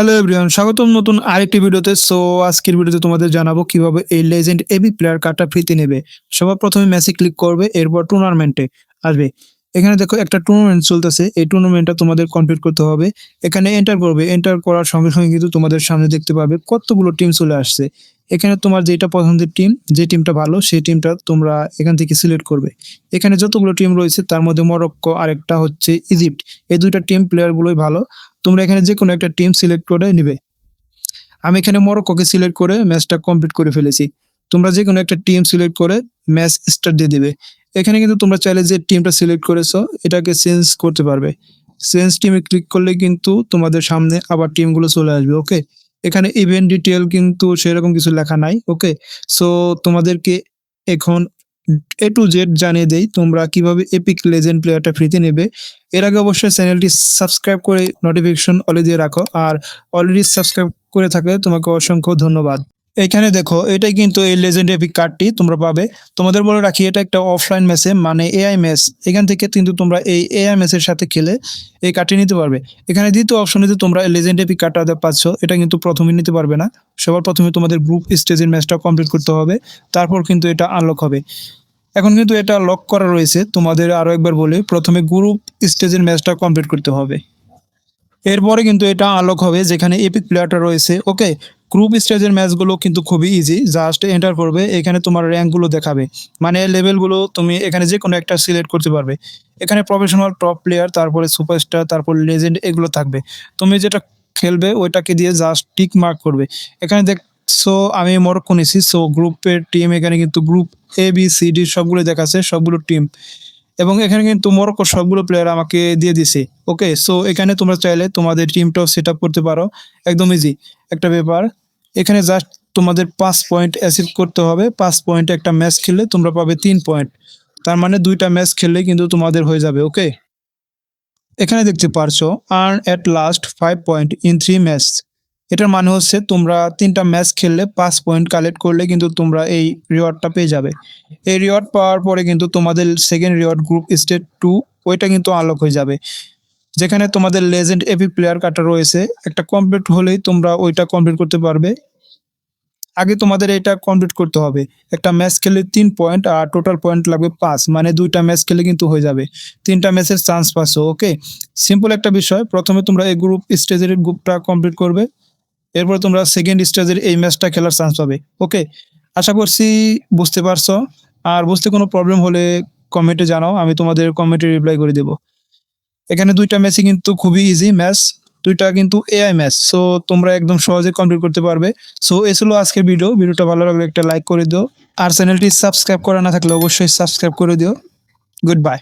Hello everyone স্বাগতম নতুন আরেকটি ভিডিওতে। সো আজকের ভিডিওতে তোমাদের জানাব কীভাবে এই লেজেন্ড এবি প্লেয়ার কার্ডটা ফ্রিতে নেবে। সবার প্রথমে ম্যাচে ক্লিক করবে, এরপর টুর্নামেন্টে আসবে। এখানে দেখো একটা টুর্নামেন্ট চলতেছে। এই টুর্নামেন্টটা তোমাদের কমপ্লিট করতে হবে। এখানে এন্টার করবে। এন্টার করার সঙ্গে সঙ্গে কিন্তু তোমাদের সামনে দেখতে পাবে কতগুলো টিম চলে আসছে। এখানে তোমার যেটা পছন্দের টিম যে টিমটা ভালো, সেই টিমটা তোমরা এখান থেকে সিলেক্ট করবে। এখানে যতগুলো টিম রয়েছে, তার মধ্যে মরক্কো আরেকটা হচ্ছে ইজিপ্ট। এই দুইটা টিম প্লেয়ারগুলোই ভালো। তোমরা এখানে যে কোনো একটা টিম সিলেক্ট করে নিবে। আমি এখানে মরক্কোকে সিলেক্ট করে ম্যাচটা কমপ্লিট করে ফেলেছি। তোমরা যে কোনো একটা টিম সিলেক্ট করে ম্যাচ স্টার্ট দিয়ে দিবে। এখানে কিন্তু তোমরা চাইলে যে টিমটা সিলেক্ট করেছ, এটাকে চেঞ্জ করতে পারবে। চেঞ্জ টিমে ক্লিক করলে কিন্তু তোমাদের সামনে আবার টিমগুলো চলে আসবে ওকে এখানে ইভেন্ট ডিটেল কিন্তু সেরকম কিছু লেখা নাই ওকে সো তোমাদেরকে এখন এ টু জেড জানিয়ে দেই, তোমরা কীভাবে এপিক লেজেন্ড প্লেয়ারটা ফ্রিতে নেবে। এর আগে অবশ্যই চ্যানেলটি সাবস্ক্রাইব করে নোটিফিকেশন অলে দিয়ে রাখো, আর অলরেডি সাবস্ক্রাইব করে থাকলে তোমাকে অসংখ্য ধন্যবাদ। এখানে দেখো, এটাই কিন্তু এই লেজেন্ড এপিক কার্ডটি তোমরা পাবে। তোমাদের বলে রাখি এটা একটা অফলাইন ম্যাচে মানে এআই ম্যাচ এখান থেকে কিন্তু তোমরা এই এআই ম্যাচের সাথে খেলে এই কার্ডটি নিতে পারবে। এখানে দ্বিতীয় অপশনে তোমরা লেজেন্ড এপিক কার্ডটা পাচ্ছ, এটা কিন্তু প্রথমে নিতে পারবে না। সবার প্রথমে তোমাদের গ্রুপ স্টেজের ম্যাচটা কমপ্লিট করতে হবে, তারপর কিন্তু এটা আনলক হবে। এখন কিন্তু এটা লক করা রয়েছে, তোমাদের আরও একবার বলে, প্রথমে গ্রুপ স্টেজের ম্যাচটা কমপ্লিট করতে হবে। এরপরে কিন্তু এটা আনলক হবে, যেখানে এপিক প্লেয়ারটা রয়েছে ওকে গ্রুপ স্টেজের ম্যাচগুলো কিন্তু খুবই ইজি জাস্ট এন্টার করবে, এখানে তোমার র্যাঙ্কগুলো দেখাবে। মানে লেভেলগুলো তুমি এখানে যে কোনো একটা সিলেক্ট করতে পারবে। এখানে প্রফেশনাল টপ প্লেয়ার তারপরে সুপারস্টার তারপর লেজেন্ড এগুলো থাকবে। তুমি যেটা খেলবে, ওইটাকে দিয়ে জাস্ট টিক মার্ক করবে। এখানে দেখছ, আমি মরক্কো নিছি সো গ্রুপের টিম এখানে কিন্তু group A B C D সবগুলো দেখাচ্ছে, সবগুলো টিম এবং এখানে কিন্তু মরক্কো সবগুলো প্লেয়ার আমাকে দিয়ে দিছে। ওকে সো এখানে তোমরা চাইলে তোমাদের টিমটাও সেট করতে পারো। একদম ইজি একটা ব্যাপার, এখানে জাস্ট তোমাদের পাঁচ পয়েন্ট অ্যাচিভ করতে হবে। পাঁচ পয়েন্টে একটা ম্যাচ খেললে তোমরা পাবে তিন পয়েন্ট তার মানে দুইটা ম্যাচ খেললে কিন্তু তোমাদের হয়ে যাবে ওকে এখানে দেখতে পারছ earn at last five point in three match এটার মানে হচ্ছে তোমরা তিনটা ম্যাচ খেললে পাঁচ পয়েন্ট কালেক্ট করলে কিন্তু তোমরা এই রিওয়ার্ডটা পেয়ে যাবে। এই রিওয়ার্ড পাওয়ার পরে কিন্তু তোমাদের second reward group state two ওইটা কিন্তু আলোক হয়ে যাবে। যেখানে তোমাদের লেজেন্ড এপি প্লেয়ার কাটা রয়েছে, একটা কমপ্লিট হলেই তোমরা ওইটা কমপ্লিট করতে পারবে। আগে তোমাদের এটা কমপ্লিট করতে হবে। একটা ম্যাচ খেলে তিন পয়েন্ট আর টোটাল পয়েন্ট লাগবে পাঁচ মানে দুইটা ম্যাচ খেলে কিন্তু হয়ে যাবে। তিনটা ম্যাচের চান্স পাচ্ছ ওকে সিম্পল একটা বিষয়, প্রথমে তোমরা এই গ্রুপ স্টেজের গ্রুপটা কমপ্লিট করবে। এরপর তোমরা সেকেন্ড স্টেজের এই ম্যাচটা খেলার চান্স পাবে। ওকে আশা করছি বুঝতে পারছ। আর বুঝতে কোনো প্রবলেম হলে কমেন্টে জানাও, আমি তোমাদের কমেন্টে রিপ্লাই করে দেবো। এখানে দুইটা ম্যাচই কিন্তু খুবই ইজি ম্যাচ দুইটা কিন্তু এআই ম্যাচ সো তোমরা একদম সহজে কমপ্লিট করতে পারবে। সো এ আজকের ভিডিও ভিডিওটা ভালো লাগলে একটা লাইক করে দিও। আর চ্যানেলটি সাবস্ক্রাইব করা না থাকলে অবশ্যই সাবস্ক্রাইব করে দিও। Good bye